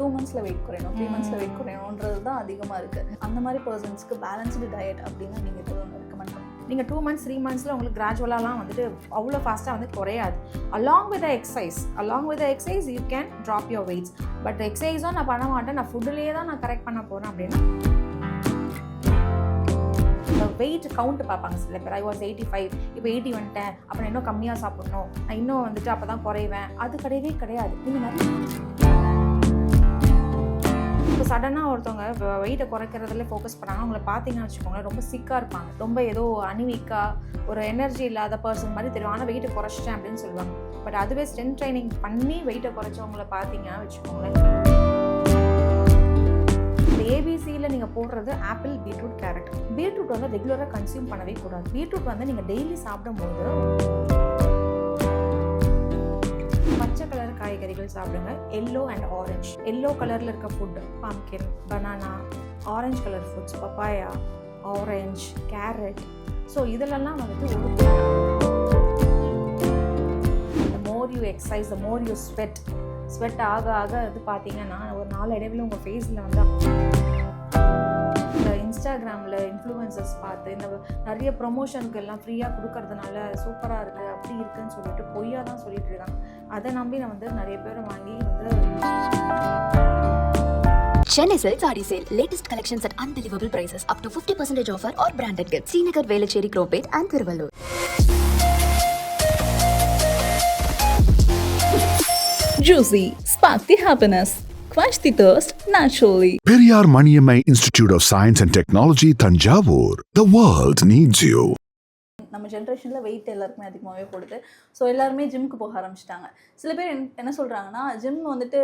Two மந்த்ஸில் weight குறையணும் three மந்த்ஸில் வெயிட் குறையணுன்றது தான் அதிகமாக இருக்குது அந்த மாதிரி பர்சன்ஸ்க்கு பேலன்ஸ்டு டயட் அப்படின்னு நீங்கள் ரெக்கமெண்ட் பண்ணுங்க நீங்கள் டூ மந்த்ஸ் த்ரீ மந்த்ஸில் உங்களுக்கு கிராஜுவலாலாம் வந்துட்டு அவ்வளோ ஃபாஸ்ட்டாக வந்து குறையாது. Along with exercise along with exercise you can drop your weights but எக்ஸசைஸும் நான் பண்ண மாட்டேன். நான் ஃபுட்டுலேயே தான் நான் கரெக்ட் பண்ண போகிறேன் அப்படின்னா. வெயிட் கவுண்ட் பார்ப்பாங்க சில பேர். ஐ வாஸ் எயிட்டி ஃபைவ் இப்போ எயிட்டி வந்துட்டேன். அப்போ நான் இன்னும் கம்மியாக சாப்பிடணும். நான் இன்னும் வந்துட்டு அப்போ தான் குறைவேன். அது கிடையவே கிடையாது. நீங்கள் நிறைய இப்போ சடனாக ஒருத்தவங்க வெயிட்டை குறைக்கிறதுல ஃபோக்கஸ் பண்ணாங்க. அவங்கள பார்த்தீங்கன்னு வச்சுக்கோங்களேன் ரொம்ப சிக்காக இருப்பாங்க. ரொம்ப ஏதோ அனிவிக்காக ஒரு எனர்ஜி இல்லாத பர்சன் மாதிரி தெரியும். ஆனால் வெயிட்டை குறைச்சிட்டேன் அப்படின்னு சொல்லுவாங்க. பட் அதுவே ஸ்ட்ரென்த் ட்ரைனிங் பண்ணி வெயிட்டை குறைச்சவங்கள பார்த்தீங்கன்னா வச்சுக்கோங்களேன். ஏபிசியில் நீங்கள் போடுறது ஆப்பிள் பீட்ரூட் கேரட் பீட்ரூட் வந்து ரெகுலராக கன்சியூம் பண்ணவே கூடாது. பீட்ரூட் வந்து நீங்கள் டெய்லி சாப்பிடும்போது காய்கறிகள் சாப்பிடுங்க. எல்லோ அண்ட் ஆரஞ்சு எல்லோ கலரில் இருக்க food pumpkin banana orange colour foods papaya orange carrot so இதிலெல்லாம் வந்துட்டு ஒரு more you exercise the more you sweat sweat ஆக ஆக இது பார்த்தீங்கன்னா ஒரு நாலு இடைவெளி உங்கள் ஃபேஸில் வந்து இன்ஸ்டாகிராமில் இன்ஃப்ளூயன்சஸ் பார்த்து இந்த நிறைய ப்ரொமோஷனுக்கு எல்லாம் ஃப்ரீயாக கொடுக்கறதுனால சூப்பராக இருக்குது அப்படி இருக்குன்னு சொல்லிட்டு பொய்யா தான் சொல்லிட்டு இருக்காங்க அதை நம்பி நான் வந்து நிறைய பேர் வாங்கி வந்து Chennai Silk Saree Sale. Latest collections at unbelievable prices. Up to 50% offer or branded gifts. Srinagar, Velachery, Cropate and Thiruvallur. Juicy, spark the happiness, quench the thirst naturally. Periyar Maniammai Institute of Science and Technology, Tanjavur. The world needs you. நம்ம ஜென்ரேஷனில் wait எல்லாருக்குமே அதிகமாகவே போடுது so எல்லாருமே ஜிம்க்கு போக ஆரம்பிச்சிட்டாங்க சில பேர் என்ன- என்ன சொல்கிறாங்கன்னா ஜிம் வந்துட்டு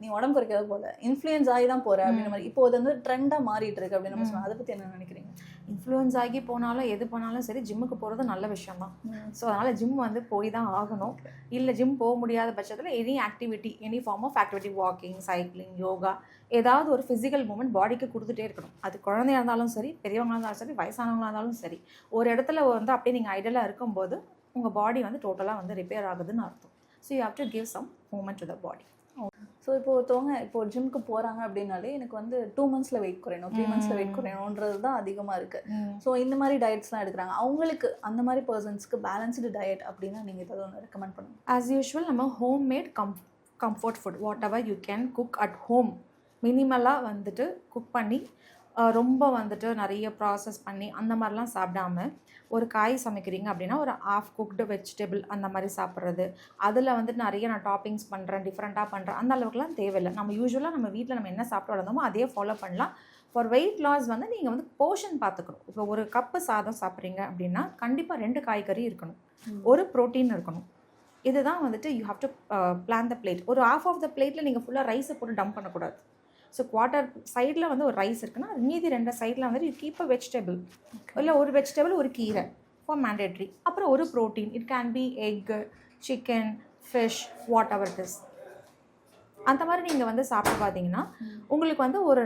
நீ உடம்பு குறைக்கிறது போல இன்ஃப்ளூயன்ஸ் ஆகி தான் போகிற அப்படின்ற மாதிரி இப்போ அது வந்து ட்ரெண்டாக மாறிட்டு இருக்கு அப்படின்னு நம்ம சொல்லுவாங்க அதை பற்றி என்ன நினைக்கிறீங்க இன்ஃப்ளூயன்ஸ் ஆகி போனாலும் எது போனாலும் சரி ஜிம்முக்கு போகிறது நல்ல விஷயம் தான் ஸோ அதனால் ஜிம் வந்து போய் தான் ஆகணும் இல்லை ஜிம் போக முடியாத பட்சத்தில் any activity any form of activity walking cycling yoga ஏதாவது ஒரு ஃபிசிக்கல் மூமெண்ட் பாடிக்கு கொடுத்துட்டே இருக்கணும். அது குழந்தையா இருந்தாலும் சரி பெரியவங்களா இருந்தாலும் சரி வயசானவங்களா இருந்தாலும் சரி ஒரு இடத்துல வந்து அப்படியே நீங்கள் ஐடலாக இருக்கும்போது உங்கள் பாடி வந்து டோட்டலாக வந்து ரிப்பேர் ஆகுதுன்னு அர்த்தம். So you have to give some movement to the body so இப்போ ஒருத்தவங்க இப்போ ஜிம்க்கு போகிறாங்க அப்படின்னாலே எனக்கு வந்து டூ மந்த்ஸில் வெயிட் குறையணும் த்ரீ மந்த்ஸில் வெயிட் குறையணுன்றது தான் அதிகமாக இருக்குது ஸோ இந்த மாதிரி டயட்ஸ்லாம் எடுக்கிறாங்க. அவங்களுக்கு அந்த மாதிரி பர்சன்ஸ்க்கு பேலன்ஸ்டு டயட் அப்படின்னா நீங்கள் ஏதாவது ஒன்று ரெக்கமெண்ட் பண்ணுங்க. ஆஸ் யூஷுவல் நம்ம home made come comfort food whatever you can cook at home மினிமலாக வந்துட்டு குக் பண்ணி ரொம்ப வந்துட்டு நிறைய ப்ராசஸ் பண்ணி அந்த மாதிரிலாம் சாப்பிடாம ஒரு காய் சமைக்கிறீங்க அப்படின்னா ஒரு ஆஃப் குக்டு வெஜிடபிள் அந்த மாதிரி சாப்பிட்றது. அதில் வந்துட்டு நிறைய நான் டாப்பிங்ஸ் பண்ணுறேன் டிஃப்ரெண்ட்டாக பண்ணுறேன் அந்த அளவுக்குலாம் தேவையில்லை. நம்ம யூஸ்வலாக நம்ம வீட்டில் நம்ம என்ன சாப்பிட்டு வளர்ந்தோமோ அதே ஃபாலோ பண்ணலாம். ஃபார் வெயிட் லாஸ் வந்து நீங்கள் வந்து போர்ஷன் பார்த்துக்கணும். இப்போ ஒரு கப்பு சாதம் சாப்பிட்றீங்க அப்படின்னா கண்டிப்பாக ரெண்டு காய்கறி இருக்கணும். ஒரு ப்ரோட்டீன் இருக்கணும். இதுதான் வந்துட்டு you have to plan the plate ஒரு ஆஃப் ஆஃப் த பிளேட்டில் நீங்கள் ஃபுல்லாக ரைஸை போட்டு டம்ப் பண்ணக்கூடாது. ஸோ குவார்ட்டர் சைடில் வந்து ஒரு ரைஸ் இருக்குன்னா மீதி ரெண்டு சைடில் வந்து யூ கீப் அ வெஜிடபிள் இல்லை ஒரு வெஜிடபிள் ஒரு கீரை ஃபார் மேண்டேட்ரி அப்புறம் ஒரு protein it can be egg chicken fish whatever is அந்த மாதிரி நீங்கள் வந்து சாப்பிட்டு பார்த்தீங்கன்னா உங்களுக்கு வந்து ஒரு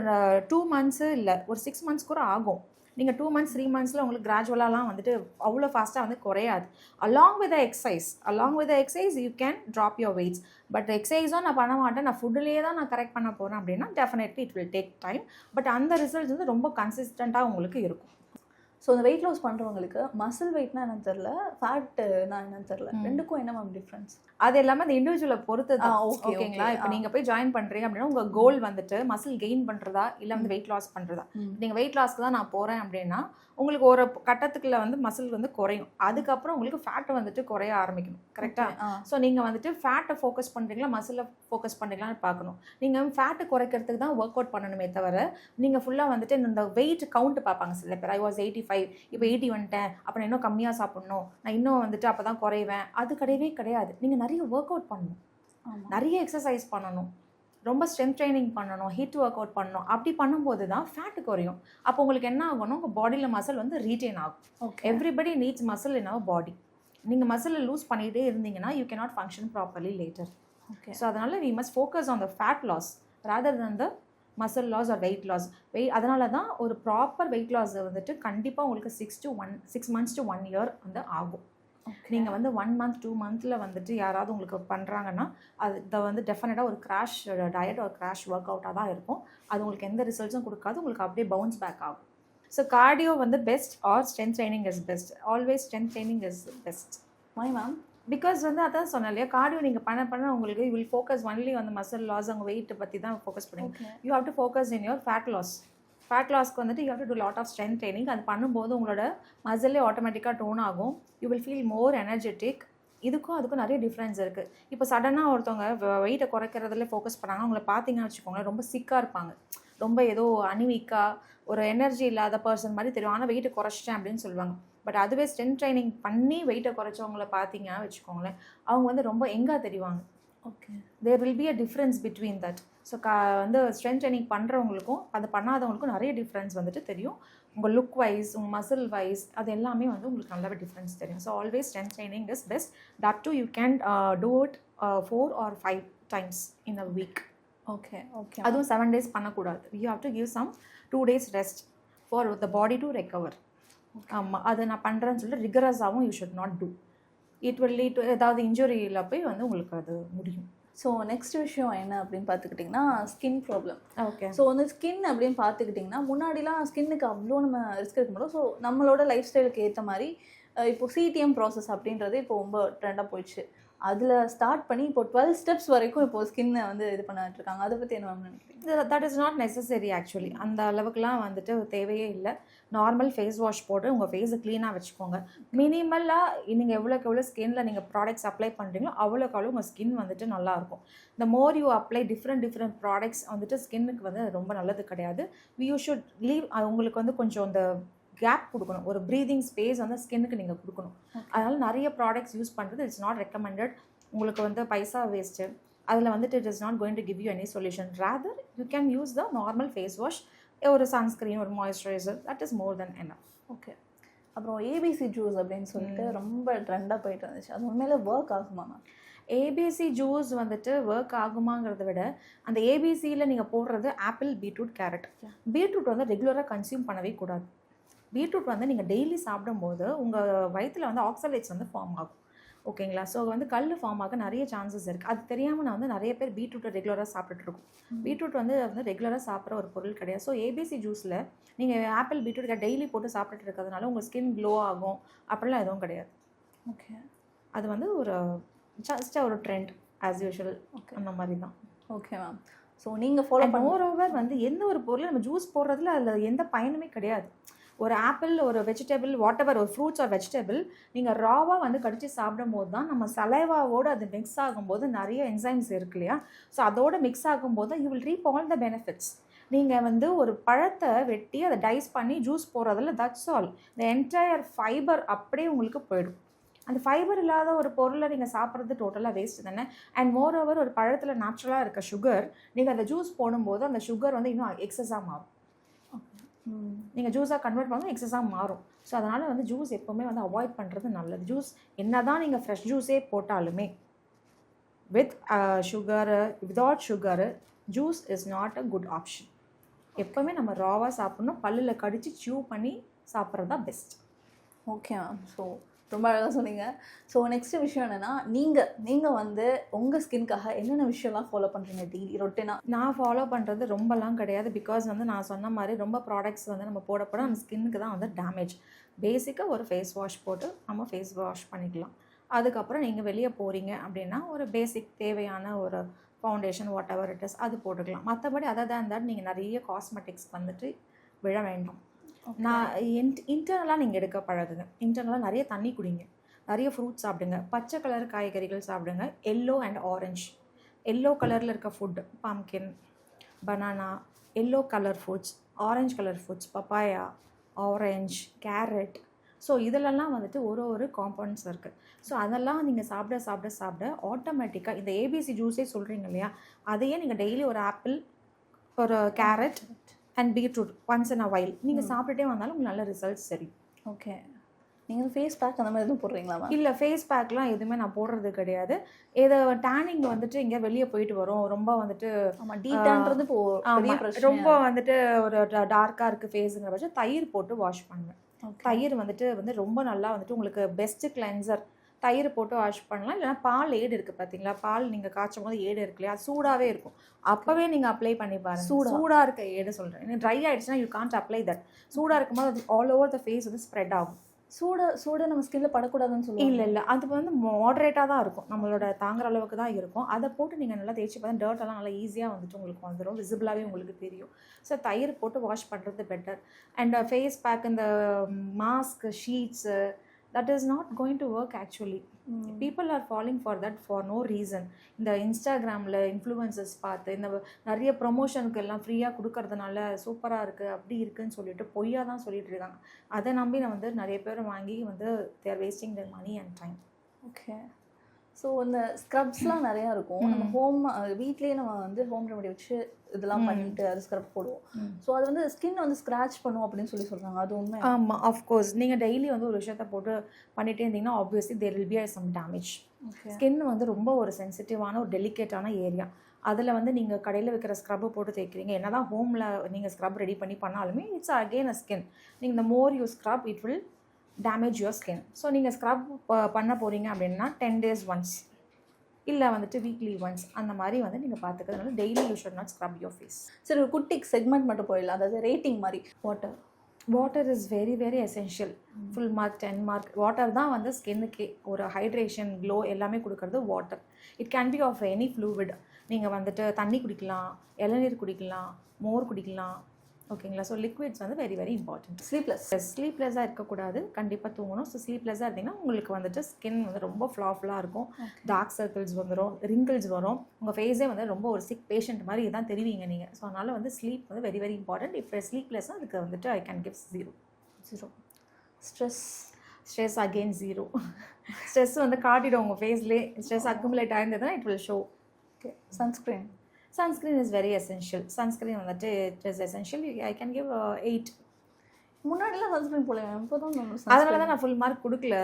டூ மந்த்ஸு இல்லை ஒரு சிக்ஸ் மந்த்ஸ் கூட ஆகும். நீங்கள் டூ மந்த்ஸ் த்ரீ மந்த்ஸில் உங்களுக்கு கிராஜுவலாலாம் வந்துட்டு அவ்வளோ ஃபாஸ்ட்டாக வந்து குறையாது. Along with exercise along with exercise you can drop your weights but எக்ஸசைஸும் நான் பண்ண மாட்டேன். நான் ஃபுட்லேயே தான் நான் கரெக்ட் பண்ண போகிறேன் அப்படின்னா definitely it will take time but அந்த ரிசல்ட்ஸ் வந்து ரொம்ப கன்சிஸ்டண்ட்டாக உங்களுக்கு இருக்கும். ஸோ இந்த வெயிட் லாஸ் பண்ணுறவங்களுக்கு மசில் வெயிட்னா என்னன்னு தெரில ஃபேட்டுனா என்னன்னு தெரில ரெண்டுக்கும் என்ன மேம் டிஃப்ரென்ஸ் அது எல்லாமே அந்த இண்டிவிஜுவலை பொறுத்து தான் okay, ஓகேங்களா. இப்போ. நீங்கள் போய் ஜாயின் பண்ணுறீங்க அப்படின்னா உங்கள் கோல் வந்துட்டு மசில் கெயின் பண்ணுறதா இல்லை வந்து வெயிட் லாஸ் பண்ணுறதா நீங்கள் வெயிட் லாஸ்க்கு தான் நான் போகிறேன் அப்படின்னா உங்களுக்கு ஒரு கட்டத்துக்குள்ள வந்து மசில் வந்து குறையும். அதுக்கப்புறம் உங்களுக்கு ஃபேட் வந்துட்டு குறைய ஆரம்பிக்கணும். கரெக்டாக ஸோ நீங்கள் வந்துட்டு ஃபேட்டை ஃபோக்கஸ் பண்ணுறீங்களா மசிலை ஃபோக்கஸ் பண்ணுறீங்களான்னு பார்க்கணும். நீங்கள் ஃபேட்டை குறைக்கிறதுக்கு தான் ஒர்க் அவுட் பண்ணணுமே தவிர நீங்கள் ஃபுல்லாக வந்துட்டு இந்த வெயிட் கவுண்ட் பார்ப்பாங்க. சில பேர் ஐ வாஸ் எயிட்டி ஃபைவ் இப்போ எயிட்டி வந்துட்டேன் அப்போ நான் இன்னும் கம்மியாக சாப்பிட்ணும் நான் இன்னும் வந்துட்டு அப்போ தான் குறைவேன். அது கிடையவே கிடையாது. நீங்கள் நிறைய ஒர்க் அவுட் பண்ணணும் நிறைய எக்ஸசைஸ் பண்ணணும். ரொம்ப ஸ்ட்ரென்த் ட்ரைனிங் பண்ணணும் ஹீட் ஒர்க் அவுட் பண்ணணும். அப்படி பண்ணும்போது தான் ஃபேட்டு குறையும். அப்போ உங்களுக்கு என்ன ஆகணும் உங்கள் பாடியில் மசில் வந்து ரீட்டைன் ஆகும். Okay everybody needs muscle in our body நீங்கள் மசிலை லூஸ் பண்ணிகிட்டே இருந்தீங்கன்னா you cannot function properly later okay so அதனால் we must focus on the fat loss rather than the muscle loss or weight loss weight அதனால தான் ஒரு proper weight loss வந்துட்டு கண்டிப்பாக உங்களுக்கு six to one six months to one year வந்து ஆகும். நீங்கள் வந்து ஒன் மந்த் டூ மந்த்தில் வந்துட்டு யாராவது உங்களுக்கு பண்ணுறாங்கன்னா அது இதை வந்து டெஃபினட்டாக ஒரு கிராஷ் டயட் ஒரு கிராஷ் ஒர்க் அவுட்டாக தான் இருக்கும். அது உங்களுக்கு எந்த ரிசல்ட்ஸும் கொடுக்காது. உங்களுக்கு அப்படியே பவுன்ஸ் பேக் ஆகும். ஸோ கார்டியோ வந்து best or strength training is best always strength training is best my ma'am because வந்து அதான் சொன்னேன் இல்லையா கார்டியோ நீங்கள் பண்ண பண்ண உங்களுக்கு வில் ஃபோக்கஸ் ஒன்லி வந்து மசில் லாஸ் அவங்க வெயிட்டை பற்றி தான் ஃபோக்கஸ் பண்ணுவீங்க okay you have to focus in your fat loss fat லாஸ்க்கு வந்துட்டு you have to do lot of strength training அது பண்ணும்போது உங்களோட மசிலே ஆட்டோமேட்டிக்காக டோன் ஆகும். You will feel more energetic இதுக்கும் அதுக்கும் நிறைய டிஃப்ரென்ஸ் இருக்குது இப்போ சடனாக ஒருத்தவங்க வெயிட்டை குறைக்கிறதுல ஃபோக்கஸ் பண்ணாங்க அவங்கள பார்த்தீங்கன்னு வச்சுக்கோங்களேன் ரொம்ப சிக்காக இருப்பாங்க. ரொம்ப ஏதோ அனிவிக்காக ஒரு எனர்ஜி இல்லாத பர்சன் மாதிரி தெரியும். ஆனால் வெயிட்டை குறைச்சிட்டேன் அப்படின்னு சொல்லுவாங்க. பட் அதுவே ஸ்ட்ரென்த் ட்ரைனிங் பண்ணி வெயிட்டை குறைச்சவங்கள பார்த்தீங்கன்னா வச்சுக்கோங்களேன் அவங்க வந்து ரொம்ப எங்காக தெரிவாங்க. Okay there will be a difference between that so கா வந்து ஸ்ட்ரென்த் ட்ரைனிங் பண்ணுறவங்களுக்கும் அது பண்ணாதவங்களுக்கும் நிறைய டிஃப்ரென்ஸ் வந்துட்டு தெரியும். உங்கள் லுக் வைஸ் உங்கள் மசில் வைஸ் அது எல்லாமே வந்து உங்களுக்கு நல்லாவே டிஃப்ரென்ஸ் தெரியும். So always strength training is best that to you can do it four or five times in a week okay okay அதுவும் செவன் டேஸ் பண்ணக்கூடாது. You have to give some two days rest for the body to recover ஆமாம் அதை நான் பண்ணுறேன்னு சொல்லிட்டு ரிகரஸாகவும் you should not do it will lead ஏதாவது இன்ஜுரியில் போய் வந்து உங்களுக்கு அது முடியும். ஸோ நெக்ஸ்ட் விஷயம் என்ன அப்படின்னு பார்த்துக்கிட்டிங்கன்னா ஸ்கின் ப்ராப்ளம் ஓகே ஸோ வந்து ஸ்கின் அப்படின்னு பார்த்துக்கிட்டிங்கன்னா முன்னாடிலாம் ஸ்கின்னுக்கு அவ்வளோ நம்ம ரிஸ்க் எடுக்க மாட்டோம். ஸோ நம்மளோட லைஃப் ஸ்டைலுக்கு ஏற்ற மாதிரி இப்போது இப்போ சிடிஎம் ப்ராசஸ் அப்படின்றது இப்போ ரொம்ப ட்ரெண்டாக போயிடுச்சு. அதில் ஸ்டார்ட் பண்ணி இப்போ டுவெல் ஸ்டெப்ஸ் வரைக்கும் இப்போ ஸ்கின்னை வந்து இது பண்ணிட்டு இருக்காங்க. அதை பற்றி என்ன நினைக்கிறேன் that is not necessary actually அந்த அளவுக்குலாம் வந்துட்டு தேவையே இல்லை. நார்மல் ஃபேஸ் வாஷ் போட்டு உங்கள் ஃபேஸை க்ளீனாக வச்சுக்கோங்க. மினிமலாக நீங்கள் எவ்வளோக்கு எவ்வளோ ஸ்கின்ல நீங்கள் ப்ராடக்ட்ஸ் அப்ளை பண்ணுறீங்களோ அவ்வளோக்கு அவ்வளோ உங்கள் ஸ்கின் வந்துட்டு நல்லாயிருக்கும் இந்த more you apply different different products வந்துட்டு ஸ்கின்னுக்கு வந்து ரொம்ப நல்லது கிடையாது. யூ ஷுட் லீவ் உங்களுக்கு வந்து கொஞ்சம் அந்த கேப் கொடுக்கணும். ஒரு ப்ரீதிங் ஸ்பேஸ் வந்து ஸ்கின்னுக்கு நீங்கள் கொடுக்கணும். அதனால் நிறைய ப்ராடக்ட்ஸ் யூஸ் பண்ணுறது இட்ஸ் நாட் ரெக்கமெண்டட் உங்களுக்கு வந்து பைசா வேஸ்ட்டு அதில் வந்துட்டு it is not going to give you any solution rather you can use the normal face wash ஒரு சன்ஸ்க்ரீன் ஒரு moisturiser that is more then என்ன ஓகே அப்புறம் ஏபிசி ஜூஸ் அப்படின்னு சொல்லிட்டு ரொம்ப ட்ரெண்டாக போயிட்டு இருந்துச்சு. அது உண்மையில ஒர்க் ஆகுமா ஏபிசி ஜூஸ் வந்துட்டு ஒர்க் ஆகுமாங்கிறத விட அந்த ஏபிசியில் நீங்கள் போடுறது ஆப்பிள் பீட்ரூட் கேரட் பீட்ரூட் வந்து ரெகுலராக கன்சியூம் பண்ணவே கூடாது. பீட்ரூட் வந்து நீங்கள் டெய்லி சாப்பிடும்போது உங்கள் வயிற்றில் வந்து ஆக்சலேட்ஸ் வந்து ஃபார்ம் ஆகும். ஓகேங்களா ஸோ வந்து கல் ஃபார்ம் ஆக நிறைய சான்சஸ் இருக்குது அது தெரியாமல் நான் வந்து நிறைய பேர் பீட்ரூட்டை ரெகுலராக சாப்பிட்டுட்ருக்கோம் பீட்ரூட் வந்து வந்து ரெகுலராக சாப்பிட்ற ஒரு பொருள் கிடையாது. ஸோ ஏபிசி ஜூஸில் நீங்கள் ஆப்பிள் பீட்ரூட் டெய்லி போட்டு சாப்பிட்டுட்டு இருக்கிறதுனால உங்கள் ஸ்கின் க்ளோ ஆகும். அப்படிலாம் எதுவும் கிடையாது. ஓகே அது வந்து ஒரு ஜஸ்ட் ஒரு ட்ரெண்ட் ஆஸ் யூஷுவல் Okay. அந்த மாதிரி தான். ஓகே மேம் ஸோ நீங்கள் ஃபாலோ மோர் ஓவர் வந்து எந்த ஒரு பொருளை நம்ம ஜூஸ் போடுறதுல அதில் எந்த பயனுமே கிடையாது. ஒரு ஆப்பிள் ஒரு வெஜிடபிள் வாட் எவர் ஒரு ஃப்ரூட்ஸ் ஆர் வெஜிடபிள் நீங்கள் ராவாக வந்து கடித்து சாப்பிடும் போது தான் நம்ம சலைவாவோடு அது மிக்ஸ் ஆகும்போது நிறைய என்சைம்ஸ் இருக்கு இல்லையா? ஸோ அதோட மிக்ஸ் ஆகும்போது you will reap all the benefits நீங்கள் வந்து ஒரு பழத்தை வெட்டி அதை டைஸ் பண்ணி ஜூஸ் போடுறதில் தட்ஸ் ஆல் இந்த என்டையர் ஃபைபர் அப்படியே உங்களுக்கு போயிடும். அந்த ஃபைபர் இல்லாத ஒரு பொருளை நீங்கள் சாப்பிட்றது டோட்டலாக வேஸ்ட் தானே? அண்ட் மோர் ஓவர் ஒரு பழத்தில் நேச்சுரலாக இருக்க சுகர் நீங்கள் அந்த ஜூஸ் போடும்போது அந்த சுகர் வந்து இன்னும் எக்ஸஸாக மாறும். நீங்கள் ஜூஸாக கன்வெர்ட் பண்ணால் எக்ஸஸாக மாறும். ஸோ அதனால் வந்து ஜூஸ் எப்போவுமே வந்து அவாய்ட் பண்ணுறது நல்லது. ஜூஸ் என்ன தான் நீங்கள் ஃப்ரெஷ் ஜூஸே போட்டாலுமே with sugar without sugar juice is not a good option எப்போவுமே நம்ம ராவாக சாப்பிட்ணும். பல்லில் கடித்து சியூ பண்ணி சாப்பிட்றது தான் பெஸ்ட் ஓகே மேம் ஸோ ரொம்ப அழகாக சொன்னீங்க. ஸோ நெக்ஸ்ட் விஷயம் என்னன்னா நீங்கள் நீங்கள் வந்து உங்கள் ஸ்கின்காக என்னென்ன விஷயம்லாம் ஃபாலோ பண்ணுறீங்க டெய்லி ரொட்டீனாக நான் ஃபாலோ பண்ணுறது ரொம்பலாம் கிடையாது. பிகாஸ் வந்து நான் சொன்ன மாதிரி ரொம்ப ப்ராடக்ட்ஸ் வந்து நம்ம போட போட நம்ம ஸ்கின்னுக்கு தான் வந்து டேமேஜ் பேசிக்காக ஒரு ஃபேஸ் வாஷ் போட்டு நம்ம ஃபேஸ் வாஷ் பண்ணிக்கலாம். அதுக்கப்புறம் நீங்கள் வெளியே போகிறீங்க அப்படின்னா ஒரு பேசிக் தேவையான ஒரு foundation whatever it is அது போட்டுக்கலாம். மற்றபடி அதை தான் இருந்தால் நீங்கள் நிறைய காஸ்மெட்டிக்ஸ் வந்துட்டு விழ வேண்டும். நான் இன்ட் இன்டர்னலாக நீங்கள் எடுக்க பழகுங்க. இன்டர்னலாக நிறைய தண்ணி குடிங்க. நிறைய ஃப்ரூட்ஸ் சாப்பிடுங்க. பச்சை கலர் காய்கறிகள் சாப்பிடுங்க. எல்லோ அண்ட் ஆரஞ்ச் எல்லோ கலரில் இருக்க food pumpkin banana yellow colour foods orange colour foods papaya orange carrot so இதிலெல்லாம் வந்துட்டு ஒரு ஒரு காம்பவுண்ட்ஸ் இருக்குது ஸோ அதெல்லாம் நீங்கள் சாப்பிட சாப்பிட சாப்பிட ஆட்டோமேட்டிக்காக இந்த ஏபிசி ஜூஸே சொல்கிறீங்க இல்லையா? அதையே நீங்கள் டெய்லி ஒரு ஆப்பிள் ஒரு carrot and beetroot once in a while நீங்கள் சாப்பிட்டுட்டே வந்தாலும் உங்களுக்கு நல்ல ரிசல்ட்ஸ் தெரியும். ஓகே நீங்கள் ஃபேஸ் பேக் அந்த மாதிரி எதுவும் போடுறீங்களா இல்லை ஃபேஸ் பேக்லாம் எதுவுமே நான் போடுறது கிடையாது. ஏதோ டேனிங் வந்துட்டு எங்கே வெளியே போயிட்டு வரும். ரொம்ப வந்துட்டு டீட்டான்றது பிரச்சனை ரொம்ப வந்துட்டு ஒரு டார்க்காக இருக்குது ஃபேஸுங்கிற பட்சம் தயிர் போட்டு வாஷ் பண்ணுவேன். தயிர் வந்துட்டு வந்து ரொம்ப நல்லா வந்துட்டு உங்களுக்கு பெஸ்ட் கிளென்சர் தயிர் போட்டு வாஷ் பண்ணலாம். இல்லைனா பால் ஏடு இருக்குது பார்த்தீங்களா பால் நீங்கள் காய்ச்சும் போது ஏடு இருக்கு இல்லையா? சூடாகவே இருக்கும். அப்போவே நீங்கள் அப்ளை பண்ணி பாருங்க. சூடா? சூடாக இருக்க ஏடு சொல்கிறேன் ட்ரை ஆயிடுச்சுன்னா யூ காண்ட் அப்ளை தட் சூடாக இருக்கும்போது அது ஆல் ஓவர் த ஃபேஸ் வந்து ஸ்ப்ரெட் ஆகும். சூட சூட நம்ம ஸ்கின்ல படக்கூடாதுன்னு சொல்லுவாங்க. இல்லை இல்லை. அது வந்து மாடரேட்டாக தான் இருக்கும். நம்மளோட தாங்குற அளவுக்கு தான் இருக்கும். அதை போட்டு நீங்கள் நல்லா தேய்ச்சி பார்த்தா dirt எல்லாம் நல்லா ஈஸியாக வந்துட்டு உங்களுக்கு வந்துடும் விசிபிளாகவே உங்களுக்கு தெரியும். ஸோ தயிர் போட்டு வாஷ் பண்ணுறது பெட்டர் அண்ட் ஃபேஸ் பேக் இந்த mask sheets that is not going to work actually people are following for that for no reason இந்த இன்ஸ்டாகிராமில் இன்ஃப்ளூயன்சஸ் பார்த்து இந்த நிறைய ப்ரொமோஷனுக்கு எல்லாம் ஃப்ரீயாக கொடுக்கறதுனால சூப்பராக இருக்குது அப்படி இருக்குன்னு சொல்லிட்டு பொய்யா தான் சொல்லிட்டு இருக்காங்க. அதை நம்பி நான் வந்து நிறைய பேர் வாங்கி வந்து they're wasting their money and time okay so இந்த ஸ்க்ரப்ஸ்லாம் நிறையா இருக்கும். நம்ம ஹோம் வீட்லேயே நம்ம வந்து ஹோம் ரெமெடி வச்சு இதெல்லாம். பண்ணிட்டு அது ஸ்க்ரப் போடுவோம். ஸோ அது வந்து ஸ்கின் வந்து ஸ்க்ராட்ச் பண்ணும் அப்படின்னு சொல்லி சொல்றாங்க. அது உண்மை. ஆமாம் ஆஃப்கோர்ஸ் நீங்கள் டெய்லி வந்து ஒரு விஷயத்த போட்டு பண்ணிகிட்டே இருந்தீங்கன்னா obviously there will be some damage skin வந்து ரொம்ப ஒரு சென்சிட்டிவான ஒரு டெலிகேட்டான ஏரியா அதில் வந்து நீங்கள் கடையில் வைக்கிற ஸ்க்ரப்பை போட்டு தேய்க்கிறீங்க. என்ன தான் ஹோமில் நீங்கள் ஸ்க்ரப் ரெடி பண்ணி பண்ணாலுமே இட்ஸ் அகெயின் அ ஸ்கின் நீங்கள் இந்த more you scrub it will damage your skin so நீங்கள் ஸ்க்ரப் பண்ண போகிறீங்க அப்படின்னா டென் டேஸ் ஒன்ஸ் இல்லை வந்துட்டு வீக்லி ஒன்ஸ் அந்த மாதிரி வந்து நீங்கள் பார்த்துக்கிறதுனால daily you should not scrub your face சரி ஒரு குட்டி செக்மெண்ட் மட்டும் போயிடலாம். அதாவது ரேட்டிங் மாதிரி. Water water is very very essential full mark ten mark water தான் வந்து ஸ்கின்னுக்கு ஒரு ஹைட்ரேஷன் க்ளோ எல்லாமே கொடுக்கறது water it can be of any fluid நீங்கள் வந்துட்டு தண்ணி குடிக்கலாம் இளநீர் குடிக்கலாம் மோர் குடிக்கலாம் ஓகேங்களா? ஸோ லிக்விட்ஸ் வந்து வெரி வெரி இம்பார்ட்டன்ட் ஸ்லீப்லெஸ் ஸ்லீப்லெஸ்ஸாக இருக்கக்கூடாது. கண்டிப்பாக தூங்கணும். ஸோ ஸ்லீப்லெஸ்ஸாக இருந்தீங்கன்னா உங்களுக்கு வந்துட்டு ஸ்கின் வந்து ரொம்ப ஃப்ளாஃபுல்லாக இருக்கும். டார்க் சர்க்கிள்ஸ் வந்துடும் ரிங்கிள்ஸ் வரும். உங்கள் ஃபேஸே வந்து ரொம்ப ஒரு சிக் பேஷண்ட் மாதிரி தான் தெரிவிங்க நீங்கள் ஸோ அதனால் வந்து ஸ்லீப் வந்து வெரி வெரி இம்பார்ட்டன்ட் இப்போ ஸ்லீப்லெஸ்ஸாக அதுக்கு வந்துட்டு I can give zero zero stress stress again zero stress வந்து காட்டிடும் உங்கள் ஃபேஸ்லேயே stress accumulate ஆயிருந்ததுன்னா it will show okay sunscreen sunscreen is very essential sunscreen வந்துட்டு it is essential I can give eight முன்னாடிலாம் சன்ஸ்க்ரீன் போல இப்போ தான் அதனால தான் நான் ஃபுல் மார்க் கொடுக்கல.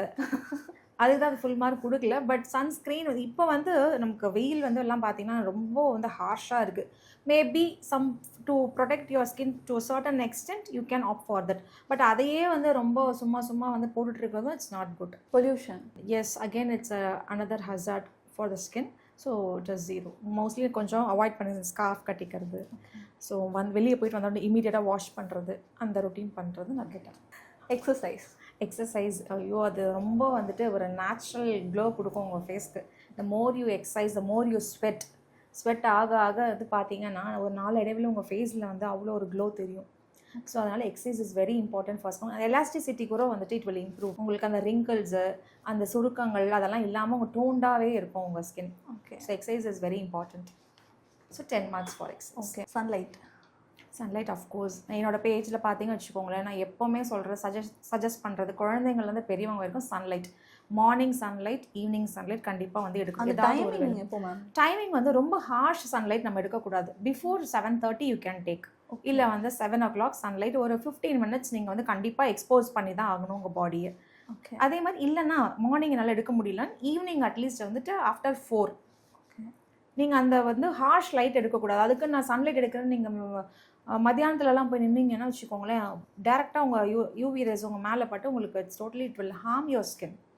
அதுக்கு தான் ஃபுல் மார்க் கொடுக்கல. பட் சன்ஸ்க்ரீன் இப்போ வந்து நமக்கு வெயில் வந்து எல்லாம் பார்த்தீங்கன்னா ரொம்ப வந்து ஹார்ஷாக இருக்குது maybe some to protect your skin to certain extent you can opt for that but அதையே வந்து ரொம்ப சும்மா சும்மா வந்து போட்டுட்டு இருக்கிறதும் it's not good pollution is again it's another hazard for the skin so just zero mostly கொஞ்சம் avoid பண்ணி ஸ்கார்ஃப் கட்டிக்கிறது. ஸோ வந்து வெளியே போயிட்டு வந்தோடனே இமீடியட்டாக வாஷ் பண்ணுறது அந்த ரொட்டீன் பண்ணுறது நான் பெட்டர் எக்ஸசைஸ் எக்ஸசைஸ் ஐயோ அது ரொம்ப வந்துட்டு ஒரு நேச்சுரல் க்ளோ கொடுக்கும் உங்கள் ஃபேஸ்க்கு the more you exercise the more you sweat sweat ஆக ஆக அது பார்த்தீங்கன்னா ஒரு நாலு இடைவெளி உங்கள் ஃபேஸில் வந்து அவ்வளோ ஒரு க்ளோ தெரியும். ஸோ அதனால் exercise is very important first அந்த எலாஸ்டிசிட்டி கூட வந்துட்டு இட் வில் இம்ப்ரூவ் உங்களுக்கு அந்த ரிங்கிள்ஸு அந்த சுருக்கங்கள் அதெல்லாம் இல்லாமல் உங்கள் டோண்டாகவே இருக்கும் உங்கள் skin okay so exercise is very important so ten marks for ex okay sunlight sunlight of course என்னோட பேஜில் பார்த்தீங்கன்னு வச்சுக்கோங்களேன் நான் எப்போவுமே சொல்கிறேன் சஜஸ்ட் சஜஸ்ட் பண்ணுறது குழந்தைங்கள்லேருந்து பெரியவங்க வரைக்கும் sunlight morning sunlight evening sunlight கண்டிப்பாக வந்து எடுக்கணும் டைமிங் எப்போ மேம் டைமிங் வந்து ரொம்ப ஹார்ஷ் சன்லைட் நம்ம எடுக்கக்கூடாது. Before seven thirty you can take இல்லை வந்து செவன் ஓ கிளாக் சன்லைட் ஒரு ஃபிஃப்டீன் மினிட்ஸ் நீங்கள் வந்து கண்டிப்பாக எக்ஸ்போஸ் பண்ணி தான் ஆகணும் உங்கள் பாடியை ஓகே அதே மாதிரி இல்லைன்னா மார்னிங் என்னால் எடுக்க முடியல ஈவினிங் அட்லீஸ்ட் வந்துட்டு ஆஃப்டர் ஃபோர் நீங்கள் அந்த வந்து ஹார்ஷ் லைட் எடுக்கக்கூடாது. அதுக்கு நான் சன்லைட் எடுக்கிறேன்னு நீங்கள் மத்தியானத்துலலாம் போய் நின்னீங்கன்னா வச்சுக்கோங்களேன் டேரெக்டாக உங்கள் யூ யூவி ரேஸ் உங்கள் மேலே பட்டு உங்களுக்கு it's totally it will harm your skin